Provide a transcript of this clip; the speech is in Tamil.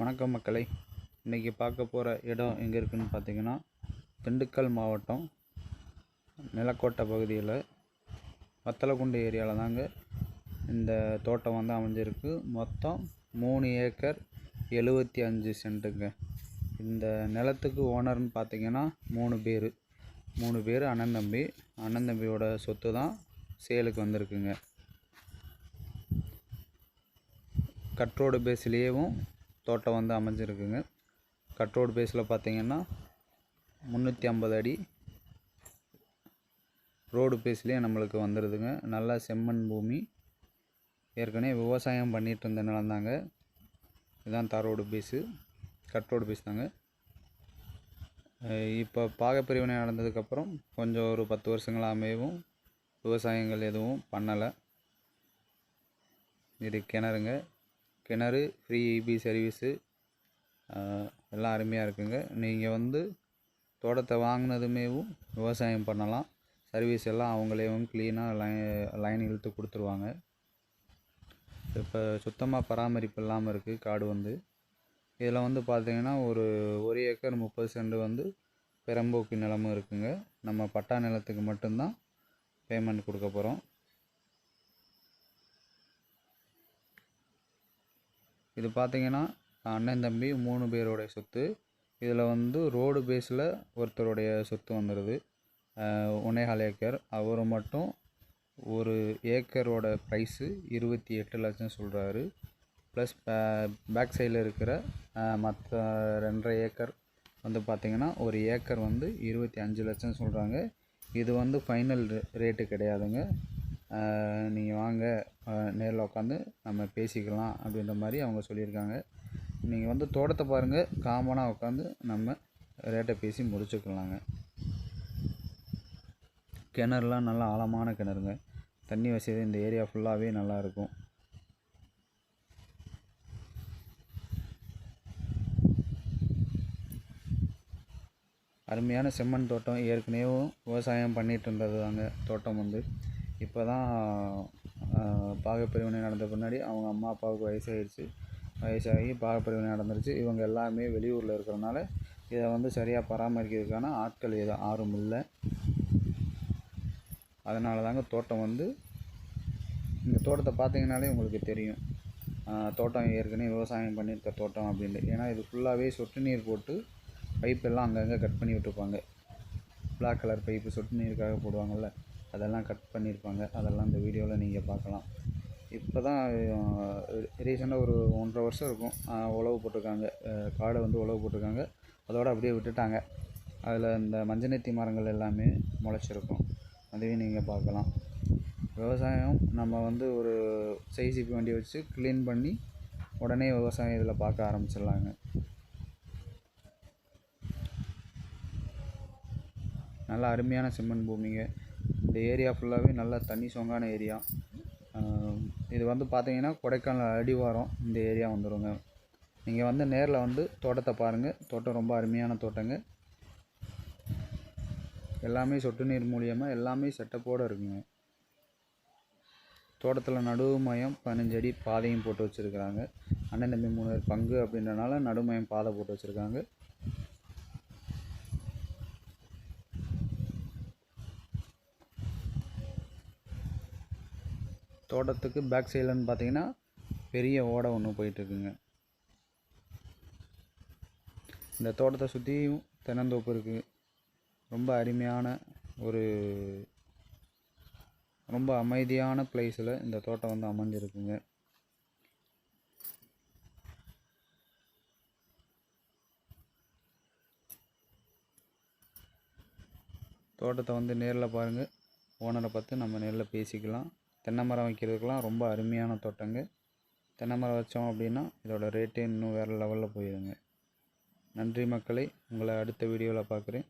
வணக்கம் மக்களை. இன்றைக்கி பார்க்க போகிற இடம் எங்கே இருக்குதுன்னு பார்த்தீங்கன்னா திண்டுக்கல் மாவட்டம் நிலக்கோட்டை பகுதியில் வத்தலக்குண்டு ஏரியாவில் தாங்க இந்த தோட்டம் வந்து அமைஞ்சிருக்கு. மொத்தம் மூணு ஏக்கர் எழுபத்தி அஞ்சு சென்ட்டுங்க. இந்த நிலத்துக்கு ஓனர்னு பார்த்தீங்கன்னா மூணு பேர். மூணு பேர் அண்ணன் தம்பி. அண்ணன் தம்பியோட சொத்து தான் சேலுக்கு வந்திருக்குங்க. கட்ரோடு பேஸ்லேயேவும் தோட்டம் வந்து அமைஞ்சிருக்குங்க. கட்ரோடு பேஸில் பார்த்தீங்கன்னா முந்நூற்றி ஐம்பது அடி ரோடு பேஸ்லேயே நம்மளுக்கு வந்துடுதுங்க நல்லா செம்மண் பூமி. ஏற்கனவே விவசாயம் பண்ணிட்டு இருந்த நிலம் தாங்க. இதுதான் ரோடு பேஸு கட்ரோடு பேஸ் தாங்க. இப்போ பாகப்பிரிவினை நடந்ததுக்கப்புறம் கொஞ்சம் ஒரு பத்து வருஷங்களாமேவும் விவசாயங்கள் எதுவும் பண்ணலை. இது கிணறுங்க. கிணறு ஃப்ரீ இபி சர்வீஸு எல்லாம் அருமையாக இருக்குங்க. நீங்கள் வந்து தோட்டத்தை வாங்கினதுமேவும் விவசாயம் பண்ணலாம். சர்வீஸ் எல்லாம் அவங்களேவும் க்ளீனாக லைன் லைன் இழுத்து கொடுத்துருவாங்க. இப்போ சுத்தமாக பராமரிப்பு இல்லாமல் இருக்குது காடு வந்து. இதில் வந்து பார்த்திங்கன்னா ஒரு ஒரு ஏக்கர் முப்பது சென்ட் வந்து பெரம்போக்கு நிலமும் இருக்குங்க. நம்ம பட்டா நிலத்துக்கு மட்டும்தான் பேமெண்ட் கொடுக்க போகிறோம் இது பார்த்தீங்கன்னா அண்ணன் தம்பி மூணு பேருடைய சொத்து. இதில் வந்து ரோடு பேஸில் ஒருத்தருடைய சொத்து வந்துடுது ஒன்னேகால் ஏக்கர். அவர் மட்டும் ஒரு ஏக்கரோட ப்ரைஸு இருபத்தி எட்டு லட்சம் சொல்கிறாரு ப்ளஸ் பேக் சைடில் இருக்கிற மற்ற ரெண்டரை ஏக்கர் வந்து பார்த்திங்கன்னா ஒரு ஏக்கர் வந்து இருபத்தி அஞ்சு லட்சம் சொல்கிறாங்க இது வந்து ஃபைனல் ரேட்டு கிடையாதுங்க. நீங்கள் வாங்க. நேரில் உட்காந்து நம்ம பேசிக்கலாம் அப்படின்ற மாதிரி அவங்க சொல்லியிருக்காங்க. நீங்கள் வந்து தோட்டத்தை பாருங்கள் காமனாக உட்காந்து நம்ம ரேட்டை பேசி முடிச்சுக்கலாங்க. கிணறுலாம் நல்லா ஆழமான கிணறுங்க. தண்ணி வசதி இந்த ஏரியா ஃபுல்லாகவே நல்லாயிருக்கும் அருமையான செம்மண் தோட்டம். ஏற்கனவே விவசாயம் பண்ணிகிட்டு இருந்தது தாங்க தோட்டம் வந்து. இப்போ தான் பாகப்பிரிவினை நடந்த பின்னாடி அவங்க அம்மா அப்பாவுக்கு வயசாகிடுச்சு வயசாகி பாகப்பிரிவினை நடந்துருச்சு. இவங்க எல்லாமே வெளியூரில் இருக்கிறனால இதை வந்து சரியாக பராமரிக்கிறதுக்கான ஆட்கள் எதுவும் ஆர்வம் இல்லை. அதனால தாங்க தோட்டம் வந்து இந்த தோட்டத்தை பார்த்தீங்கனாலே உங்களுக்கு தெரியும். தோட்டம் ஏற்கனவே விவசாயம் பண்ணியிருக்க தோட்டம் அப்படின்ட்டு ஏன்னா இது ஃபுல்லாகவே சொட்டு நீர் போட்டு பைப்பெல்லாம் அங்கங்கே கட் பண்ணி விட்டுருப்பாங்க. பிளாக் கலர் பைப்பு சொட்டு நீருக்காக போடுவாங்கள்ல அதெல்லாம் கட் பண்ணியிருப்பாங்க. அதெல்லாம் இந்த வீடியோவில் நீங்கள் பார்க்கலாம். இப்போ தான் ரீசெண்டாக ஒரு ஒன்றரை வருஷம் இருக்கும். உழவு போட்டிருக்காங்க. காடை வந்து உழவு போட்டிருக்காங்க. அதோடு அப்படியே விட்டுட்டாங்க. அதில் இந்த மஞ்சநெத்தி மரங்கள் எல்லாமே முளைச்சிருக்கும். அதையும் நீங்கள் பார்க்கலாம். விவசாயம் நம்ம வந்து ஒரு சைசிபி வண்டியை வச்சு க்ளீன் பண்ணி உடனே விவசாயம் இதில் பார்க்க ஆரம்பிச்சிடலாங்க. நல்லா அருமையான செம்மண் பூமிங்க. இந்த ஏரியா ஃபுல்லாகவே நல்லா தண்ணி சொங்கான ஏரியா. இது வந்து பார்த்தீங்கன்னா கொடைக்கானல் அடிவாரம் இந்த ஏரியா வந்துடுங்க நீங்கள் வந்து நேரில் வந்து தோட்டத்தை பாருங்கள் தோட்டம் ரொம்ப அருமையான தோட்டங்க. எல்லாமே சொட்டு நீர் மூலியமாக எல்லாமே செட்டப்போடு இருக்குங்க. தோட்டத்தில் நடுமயம் பதினஞ்சு அடி பாதையும் போட்டு வச்சுருக்குறாங்க. அண்ணன் தம்பி மூணு பங்கு அப்படின்றனால நடுமயம் பாதை போட்டு வச்சுருக்காங்க. தோட்டத்துக்கு பேக் சைடுலன்னு பார்த்தீங்கன்னா பெரிய ஓடை ஒன்று போயிட்டுருக்குங்க. இந்த தோட்டத்தை சுற்றியும் தென்னந்தோப்பு இருக்குது ரொம்ப அருமையான ஒரு ரொம்ப அமைதியான பிளேஸில் இந்த தோட்டம் வந்து அமைஞ்சிருக்குங்க. தோட்டத்தை வந்து நேரில் பாருங்கள் ஓனரை பார்த்து நம்ம நேரில் பேசிக்கலாம். தென்னை மரம் வைக்கிறதுக்கெலாம் ரொம்ப அருமையான தோட்டங்க. தென்னை மரம் வச்சோம் அப்படின்னா இதோட ரேட்டே இன்னும் வேறு லெவலில் போயிடுங்க நன்றி மக்களை. உங்களை அடுத்த வீடியோவில் பார்க்குறேன்.